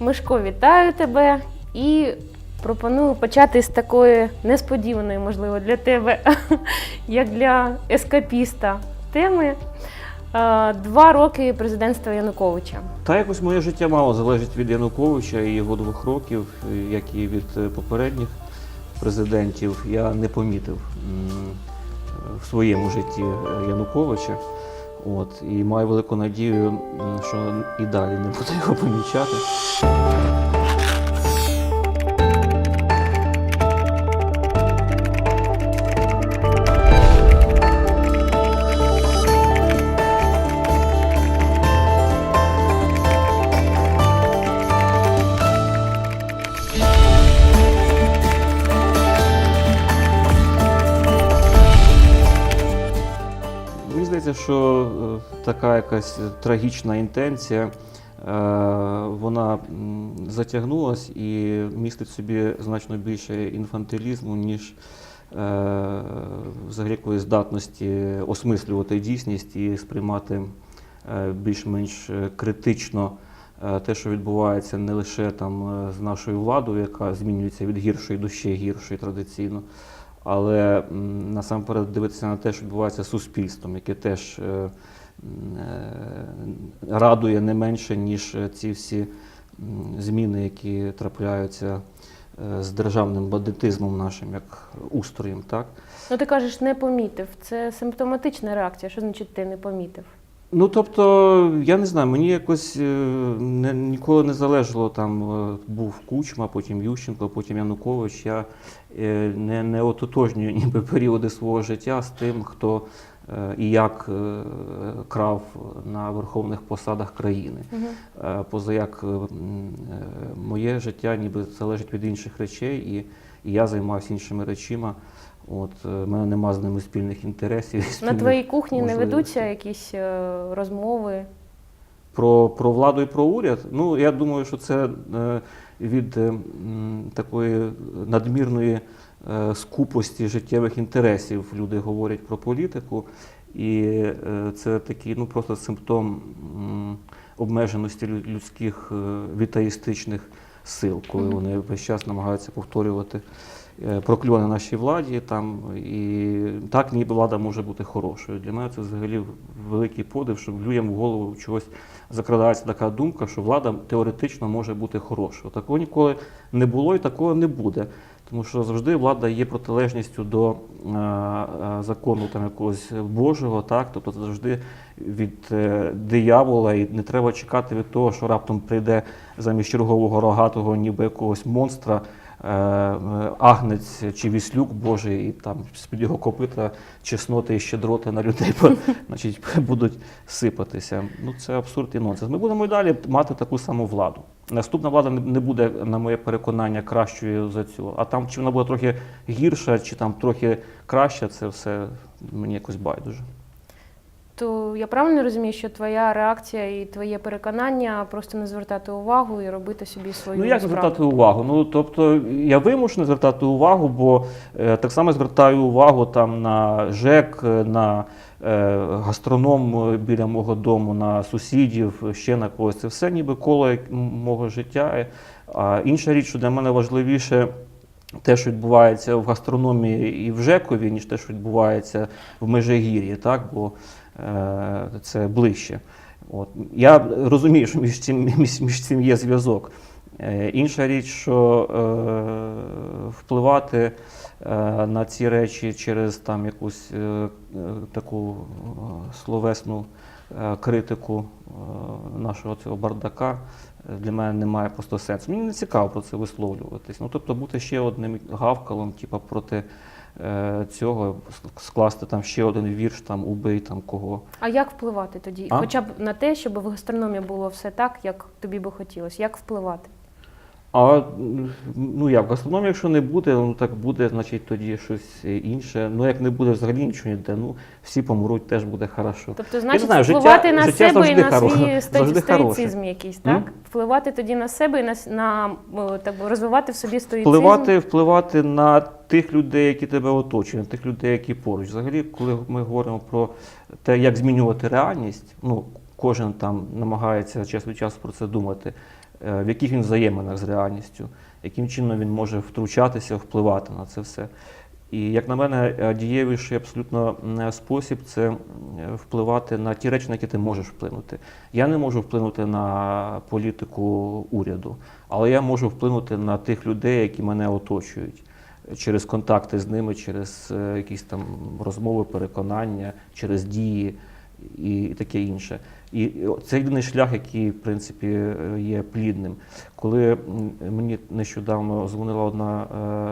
Мишко, вітаю тебе і пропоную почати з такої несподіваної, можливо, для тебе, як для ескапіста теми. Е, Два роки президентства Януковича. Та якось моє життя мало залежить від Януковича і його двох років, як і від е, попередніх президентів. Я не помітив в своєму житті е, Януковича. От, і маю велику надію, що і далі не буду його помічати. Що е, така якась трагічна інтенція, е, вона затягнулась і містить в собі значно більше інфантилізму, ніж е, взагалі якоїсь здатності осмислювати дійсність і сприймати більш-менш критично те, що відбувається не лише там з нашою владою, яка змінюється від гіршої до ще гіршої традиційно, але насамперед дивитися на те, що відбувається з суспільством, яке теж е, е, радує не менше, ніж ці всі зміни, які трапляються е, з державним бандитизмом нашим, як устроєм. Так? Ну, ти кажеш, не помітив. Це симптоматична реакція. Що значить ти не помітив? Ну, тобто, я не знаю, мені якось е, не, ніколи не залежало там, е, був Кучма, потім Ющенко, потім Янукович. Я е, не, не ототожнюю ніби періоди свого життя з тим, хто і як крав на верховних посадах країни. Угу. Поза як моє життя ніби залежить від інших речей, і, і я займаюся іншими речима. От, е, в мене нема з ними спільних інтересів. На твоїй кухні не ведуться якісь е, розмови. Про, про владу і про уряд. Ну, я думаю, що це е, від е, такої надмірної е, скупості життєвих інтересів люди говорять про політику. І е, це такий ну, просто симптом обмеженості людських е, вітаїстичних сил, коли вони весь час намагаються повторювати е, прокльони нашій владі. Там, і так ніби влада може бути хорошою. Для мене це взагалі великий подив, що людям в голову чогось закрадається така думка, що влада теоретично може бути хорошою. Такого ніколи не було і такого не буде. Тому що завжди влада є протилежністю до е, е, закону там якогось Божого, так тобто завжди від е, диявола, і не треба чекати від того, що раптом прийде замість чергового рогатого, ніби якогось монстра, е, е, агнець чи віслюк Божий, і там з-під його копита чесноти і щедроти на людей значить, будуть сипатися. Ну це абсурд і нонсенс. Ми будемо і далі мати таку саму владу. Наступна влада не буде, на моє переконання, кращою за цю. А там чи вона буде трохи гірша, чи там трохи краща, це все мені якось байдуже. То я правильно розумію, що твоя реакція і твоє переконання просто не звертати увагу і робити собі свою Ну як справу. звертати увагу? Ну тобто я вимушений звертати увагу, бо е, так само звертаю увагу там на ЖЕК, е, на е, гастроном е, біля мого дому, на сусідів, ще на когось. Це все ніби коло мого життя. А інша річ, що для мене важливіше. Те, що відбувається в гастрономії і в ЖЕКові, ніж те, що відбувається в Межигір'ї, так? бо е, це ближче. От. Я розумію, що між цим, між, між цим є зв'язок. Е, Інша річ, що е, впливати е, на ці речі через там якусь е, е, таку е, словесну е, критику е, нашого цього бардака е, для мене немає просто сенсу. Мені не цікаво про це висловлюватись. Ну, тобто бути ще одним гавкалом, типу, проти е, цього, скласти там ще один вірш, там убий там кого. А як впливати тоді? А? Хоча б на те, щоб в гастрономі було все так, як тобі би хотілося. Як впливати? А ну як, в гастрономії, якщо не буде, ну так буде, значить тоді щось інше. Ну як не буде взагалі нічого ніде, ну всі помруть, теж буде хорошо. Тобто, значить, знаю, життя- впливати на життя себе і на хоро- свій стоїцизм якийсь, так? М? Впливати тоді на себе і на, на е, так розвивати в собі стоїцизм. Впливати, впливати на тих людей, які тебе оточують, на тих людей, які поруч. Взагалі, коли ми говоримо про те, як змінювати реальність, ну кожен там намагається час від часу про це думати. Е, в яких він взаєминах з реальністю, яким чином він може втручатися, впливати на це все. І як на мене, е, дієвіший абсолютно м, спосіб це впливати на ті речі, на які ти можеш вплинути. Я не можу вплинути на політику уряду, але я можу вплинути на тих людей, які мене оточують через контакти з ними, через е, якісь там розмови, переконання, через дії і таке інше. І це єдиний шлях, який, в принципі, е, є плідним. Коли мені нещодавно дзвонила одна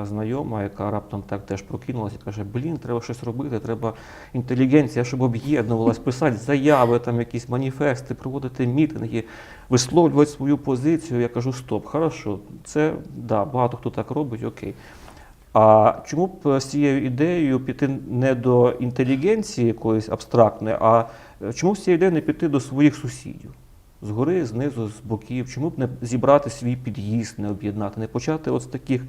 е, знайома, яка раптом так теж прокинулася каже: Блін, треба щось робити, треба інтелігенція, щоб об'єднувалась, писати заяви, там якісь маніфести, проводити мітинги, висловлювати свою позицію. Я кажу, стоп, хорошо, це да, багато хто так робить, окей. А чому б з цією ідеєю піти не до інтелігенції якоїсь абстрактної, а е, чому з цією ідеєю не піти до своїх сусідів? Згори, знизу, з боків, чому б не зібрати свій під'їзд, не об'єднати, не почати от з таких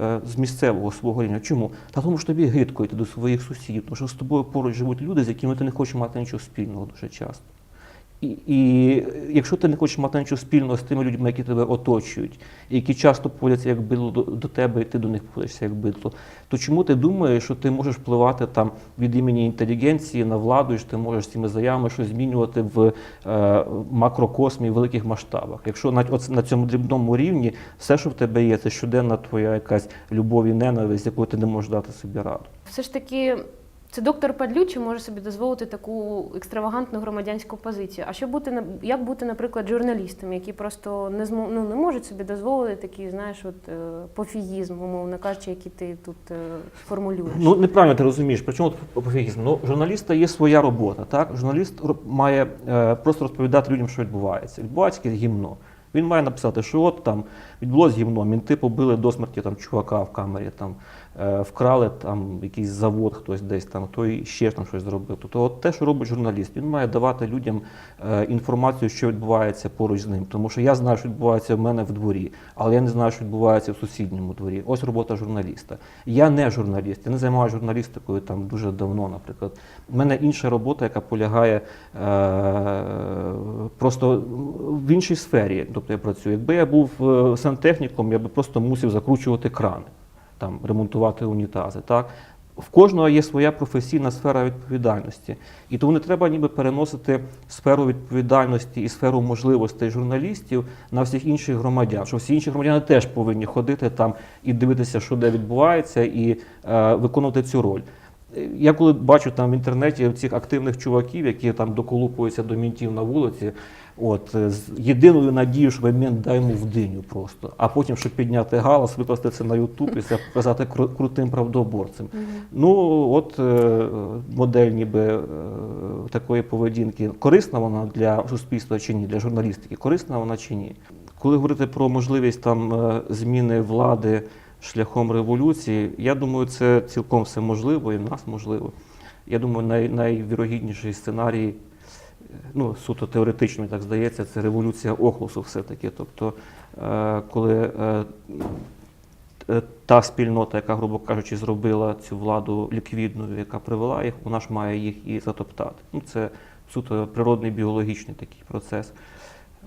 е, з місцевого свого рівня. Чому? Та тому що тобі гидко йти до своїх сусідів, тому що з тобою поруч живуть люди, з якими ти не хочеш мати нічого спільного дуже часто. І, якщо ти не хочеш мати нічого спільного з тими людьми, які тебе оточують, які часто поводяться як бидло до, до тебе, і ти до них поводишся як бидло, то чому ти думаєш, що ти можеш впливати там від імені інтелігенції на владу, і що ти можеш цими заявами щось змінювати в е, макрокосмі, в великих масштабах? Якщо на, оц- на цьому дрібному рівні все, що в тебе є, це щоденна твоя якась любов і ненависть, якою ти не можеш дати собі раду. Все ж таки, це доктор Падлючий може собі дозволити таку екстравагантну громадянську позицію. А що бути як бути, наприклад, журналістами, які просто не змо, ну, не можуть собі дозволити такий, знаєш, от е, пофігізм, умовно кажучи, який ти тут е, формулюєш? Ну неправильно ти розумієш. При чому тут пофігізм? Ну, журналіста є своя робота. Так, журналіст має е, просто розповідати людям, що відбувається. Відбувається гімно. Він має написати, що от там відбулось гімно, мінти побили до смерті там чувака в камері, там е, вкрали там якийсь завод, хтось десь там, той ще там щось зробив. Тобто, от те, що робить журналіст, він має давати людям е, інформацію, що відбувається поруч з ним. Тому що я знаю, що відбувається в мене в дворі, але я не знаю, що відбувається в сусідньому дворі. Ось робота журналіста. Я не журналіст, я не займаюся журналістикою там дуже давно, наприклад. У мене інша робота, яка полягає е, просто в іншій сфері. Тобто я працюю. Якби я був е, сантехніком, я би просто мусив закручувати крани, там, ремонтувати унітази. Так? В кожного є своя професійна сфера відповідальності. І тому не треба ніби переносити сферу відповідальності і сферу можливостей журналістів на всіх інших громадян. Що всі інші громадяни теж повинні ходити там і дивитися, що де відбувається, і е, виконувати цю роль. Я коли бачу там в інтернеті цих активних чуваків, які там доколупуються до мінтів на вулиці, от з єдиною надією, щоб мент дай йому в диню просто, а потім, щоб підняти галас, викласти це на Ютуб і це показати кру- крутим правдоборцем. Ну, от е, модель ніби е, такої поведінки. Корисна вона для суспільства чи ні, для журналістики, корисна вона чи ні. Коли говорити про можливість там е, зміни влади шляхом революції, я думаю, це цілком все можливо і в нас можливо. Я думаю, най, найвірогідніший сценарій, е, ну, суто теоретично, так здається, це революція Охлусу все-таки. Тобто, е, коли е, та спільнота, яка, грубо кажучи, зробила цю владу ліквідною, яка привела їх, вона ж має їх і затоптати. Ну, це суто природний біологічний такий процес.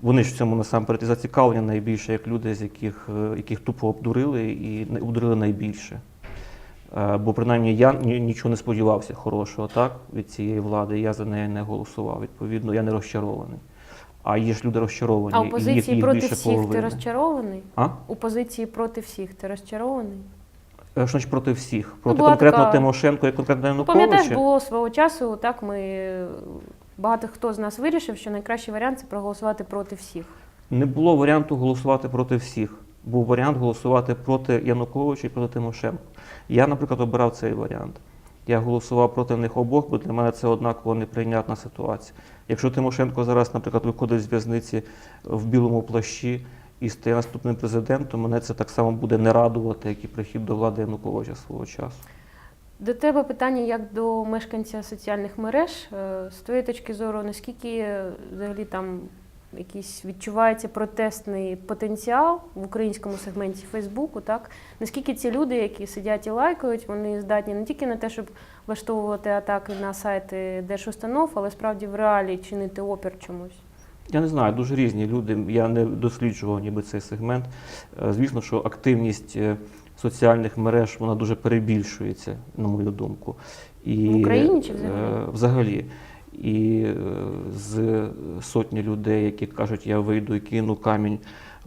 Вони ж в цьому насамперед і зацікавлені найбільше, як люди, з яких, е, яких тупо обдурили і обдурили найбільше. Е, Бо принаймні я нічого не сподівався хорошого так, від цієї влади. Я за неї не голосував. Відповідно, я не розчарований. А є ж люди розчаровані. а у і їх, позиції їх проти більше всіх ти розчарований? А? У позиції проти всіх ти розчарований? Е, Що значить проти всіх? Проти була конкретно така- Тимошенко і конкретно Ну, пам'ятаєш, Януковича? було свого часу, так ми багато хто з нас вирішив, що найкращий варіант це проголосувати проти всіх. Не було варіанту голосувати проти всіх. Був варіант голосувати проти Януковича і проти Тимошенко. Я, наприклад, обирав цей варіант. Я голосував проти них обох, бо для мене це однаково неприйнятна ситуація. Якщо Тимошенко зараз, наприклад, виходить з в'язниці в білому плащі і стає наступним президентом, мене це так само буде не радувати, як і прихід до влади Януковича свого часу. До тебе питання як до мешканця соціальних мереж. Е, З твоєї точки зору, наскільки е, взагалі там якийсь відчувається протестний потенціал в українському сегменті Фейсбуку, так? Наскільки ці люди, які сидять і лайкають, вони здатні не тільки на те, щоб влаштовувати атаки на сайти держустанов, але справді в реалі чинити опір чомусь? Я не знаю, дуже різні люди. Я не досліджував ніби цей сегмент. Е, Звісно, що активність е, соціальних мереж вона дуже перебільшується, на мою думку. І, В Україні чи взагалі? е, Взагалі. І з сотні людей, які кажуть, я вийду і кину камінь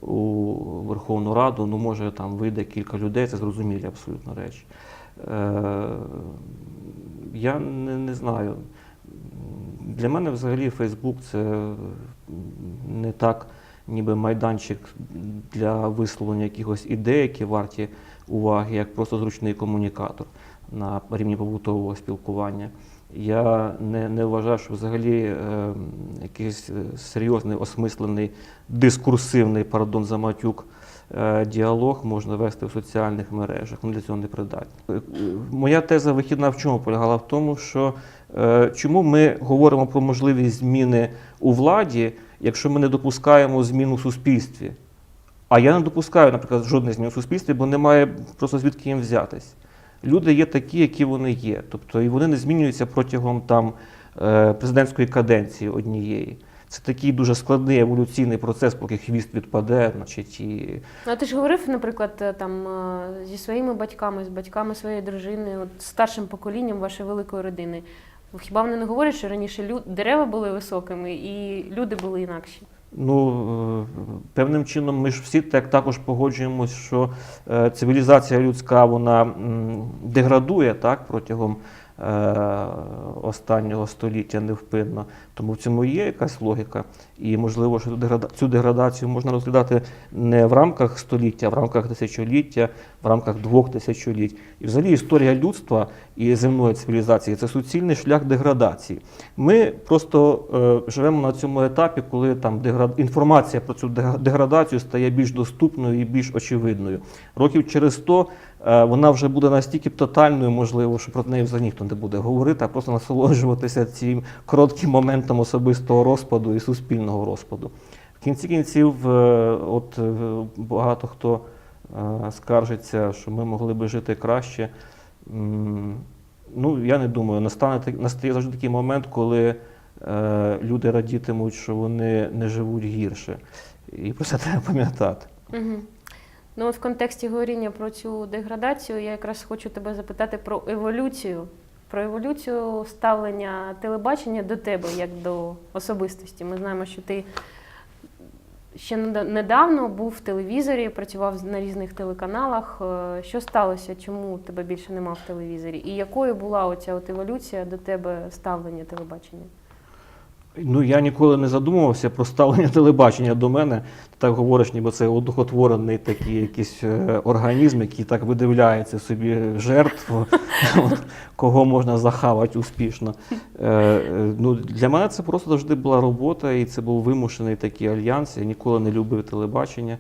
у Верховну Раду, ну може там вийде кілька людей, це зрозумілі абсолютно речі. Я не, не знаю. Для мене взагалі Фейсбук це не так, ніби майданчик для висловлення якихось ідей, які варті уваги, як просто зручний комунікатор на рівні побутового спілкування. Я не, не вважаю, що взагалі е, якийсь е, серйозний, осмислений, дискурсивний, пардон за матюк, діалог можна вести в соціальних мережах. Вони для цього не придатні. Е, е, Моя теза вихідна в чому полягала? В тому, що е, чому ми говоримо про можливість зміни у владі, якщо ми не допускаємо змін у суспільстві? А я не допускаю, наприклад, жодних змін у суспільстві, бо немає просто звідки їм взятись. Люди є такі, які вони є. Тобто, і вони не змінюються протягом там, е, президентської каденції однієї. Це такий дуже складний еволюційний процес, поки хвіст відпаде, значить, і а ти ж говорив, наприклад, е, там е, зі своїми батьками, з батьками своєї дружини, от, старшим поколінням вашої великої родини. Хіба вони не говорять, що раніше лю- дерева були високими і люди були інакші? Ну, е, певним чином ми ж всі так також погоджуємось, що цивілізація людська вона деградує так, протягом останнього століття невпинно. Тому в цьому є якась логіка. І можливо, що цю деградацію можна розглядати не в рамках століття, а в рамках тисячоліття, в рамках двох тисячоліть. І взагалі історія людства і земної цивілізації це суцільний шлях деградації. Ми просто е, живемо на цьому етапі, коли там деград... інформація про цю деградацію стає більш доступною і більш очевидною. Років через 100 е, вона вже буде настільки тотальною, можливо, що про неї взагалі ніхто не буде говорити, а просто насолоджуватися цим коротким моментом особистого розпаду і суспільного розпаду. В кінці кінців, е, от е, багато хто е, скаржиться, що ми могли би жити краще. Ну, я не думаю, настане настає завжди такий момент, коли люди радітимуть, що вони не живуть гірше. І про це треба пам'ятати. Угу. Ну, от в контексті говоріння про цю деградацію, я якраз хочу тебе запитати про еволюцію. Про еволюцію ставлення телебачення до тебе як до особистості. Ми знаємо, що ти ще неда- недавно був в телевізорі, працював на різних телеканалах. Е, Що сталося? Чому тебе більше нема в телевізорі? І якою була оця от еволюція до тебе ставлення телебачення? Ну, я ніколи не задумувався про ставлення телебачення до мене. Ти так говориш, ніби це одухотворений такий якийсь е, організм, який так видивляється собі жертв, кого можна захавати успішно. Е, е, ну, для мене це просто завжди була робота, і це був вимушений такий альянс. Я ніколи не любив телебачення.